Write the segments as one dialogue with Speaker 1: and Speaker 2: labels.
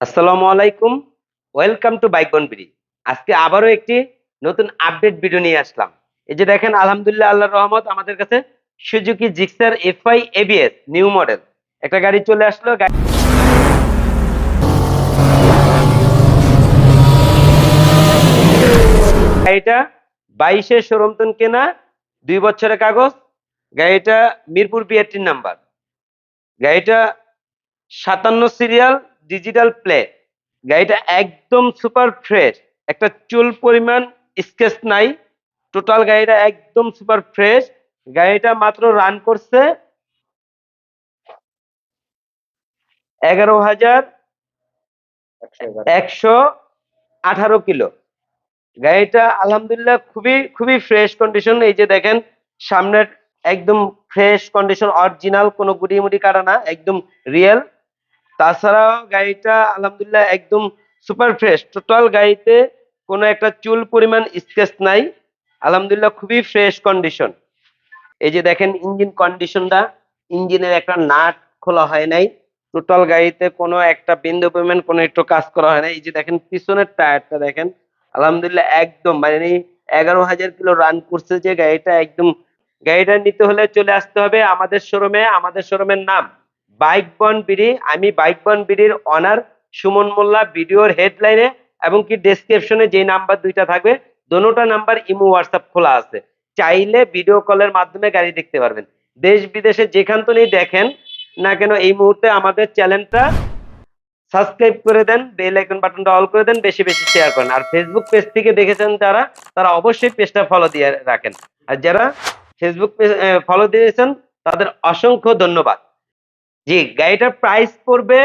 Speaker 1: আসসালামু আলাইকুম। Welcome to bike বনবিড়ি আজকে আবারও একটি নতুন আপডেট ভিডিও নিয়ে আসলাম। এই যে দেখেন, আলহামদুলিল্লাহ আল্লাহ রহমত, আমাদের কাছে Suzuki Gixxer FI ABS, new model. একটা গাড়ি চলে আসলো, গা- গাড়িটা বাইশে শোরুমতন কেনা, দুই বছরের কাগজ। গাড়িটা মিরপুর বিআরটির নাম্বার। গাড়িটা সাতান্ন সিরিয়াল ডিজিটাল প্লে গাড়িটা একদম সুপার ফ্রেশ একটা চুল পরিমাণ স্কেচ নাই। টোটাল গাড়িটা একদম সুপার ফ্রেশ গাড়িটা মাত্র রান করছে এগারো হাজার একশো আঠারো কিলো। গাড়িটা আলহামদুলিল্লাহ খুবই খুবই ফ্রেশ কন্ডিশন এই যে দেখেন, সামনের একদম ফ্রেশ কন্ডিশন অরিজিনাল কোনো গুড়ি মুড়ি কাটা না, একদম রিয়েল তাছাড়াও গাড়িটা আলহামদুলিল্লাহ একদম সুপার ফ্রেশ টোটাল গাড়িতে কোনো একটা চুল পরিমাণ স্কেচ নাই। আলহামদুলিল্লাহ খুবই ফ্রেশ কন্ডিশন এই যে দেখেন ইঞ্জিন কন্ডিশনটা ইঞ্জিনের একটা নাট খোলা হয় নাই। টোটাল গাড়িতে কোনো একটা বিন্দু পরিমাণ কোনো একটু কাজ করা হয় না এই যে দেখেন পিছনের টায়ারটা দেখেন, আলহামদুলিল্লাহ একদম মানে এগারো হাজার কিলো রান করছে যে গাড়িটা, একদম গাড়িটা নিতে হলে চলে আসতে হবে আমাদের শোরুমে আমাদের শোরুমের নাম। বাইক বন বিডি, আমি বাইক বন বিডির অনার সুমন মোল্লা ভিডিওর হেডলাইনে এবং কি ডেসক্রিপশনে যে নাম্বার দুইটা থাকবে, দোনোটা নাম্বার ইমো হোয়াটসঅ্যাপ খোলা আছে। চাইলে ভিডিও কলের মাধ্যমে গাড়ি দেখতে পারবেন। দেশ বিদেশে যেখান থেকেই দেখেন না কেন এই মুহূর্তে আমাদের চ্যানেলটা সাবস্ক্রাইব করে দেন বেল আইকন বাটনটা অল করে দেন, বেশি বেশি শেয়ার করেন। আর ফেসবুক পেজ থেকে দেখেছেন যারা, তারা অবশ্যই পেজটা ফলো দিয়ে রাখেন। আর যারা ফেসবুক পেজ ফলো দিয়েছেন, তাদের অসংখ্য ধন্যবাদ। জি, গাড়িটার প্রাইস পড়বে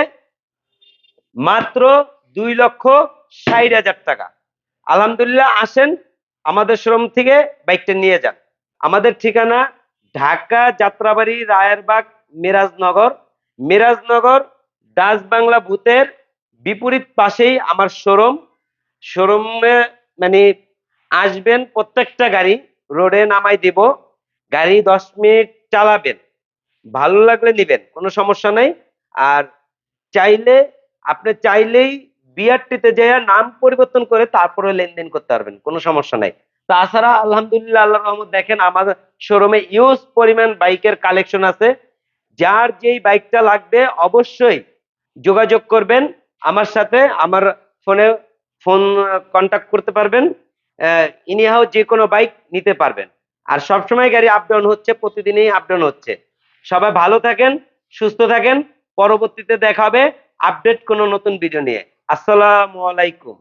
Speaker 1: মাত্র দুই লক্ষ ষাট হাজার টাকা। আলহামদুলিল্লাহ আসেন, আমাদের শোরুম থেকে বাইকটা নিয়ে যান। আমাদের ঠিকানা ঢাকা যাত্রাবাড়ি, রায়েরবাগ, মিরাজনগর। মিরাজনগর ডাচ বাংলা ভূতের বিপরীত পাশেই আমার শোরুম শোরুমে মানে আসবেন, প্রত্যেকটা গাড়ি রোডে নামাই দিব। গাড়ি দশ মিনিট চালাবেন। ভালো লাগলে নিবেন, কোনো সমস্যা নাই। আর চাইলে, আপনি চাইলেই বিআরটিতে যেয়ে নাম পরিবর্তন করে তারপরে লেনদেন করতে পারবেন, কোনো সমস্যা নাই। তাছাড়া আলহামদুলিল্লাহ আল্লাহ রহমত দেখেন আমাদের শোরুমে ইউজ পরিমাণ বাইকের কালেকশন আছে। যার যেই বাইকটা লাগবে অবশ্যই যোগাযোগ করবেন, আমার সাথে আমার ফোনে ফোন কন্টাক্ট করতে পারবেন ইনিহাও যে কোনো বাইক নিতে পারবেন। আর সবসময় গাড়ি আপ ডাউন হচ্ছে, প্রতিদিনই আপ ডাউন হচ্ছে। সবাই ভালো থাকেন, সুস্থ থাকেন। পরবর্তীতে দেখা হবে আপডেট কোনো নতুন ভিডিও নিয়ে। আসসালামু আলাইকুম।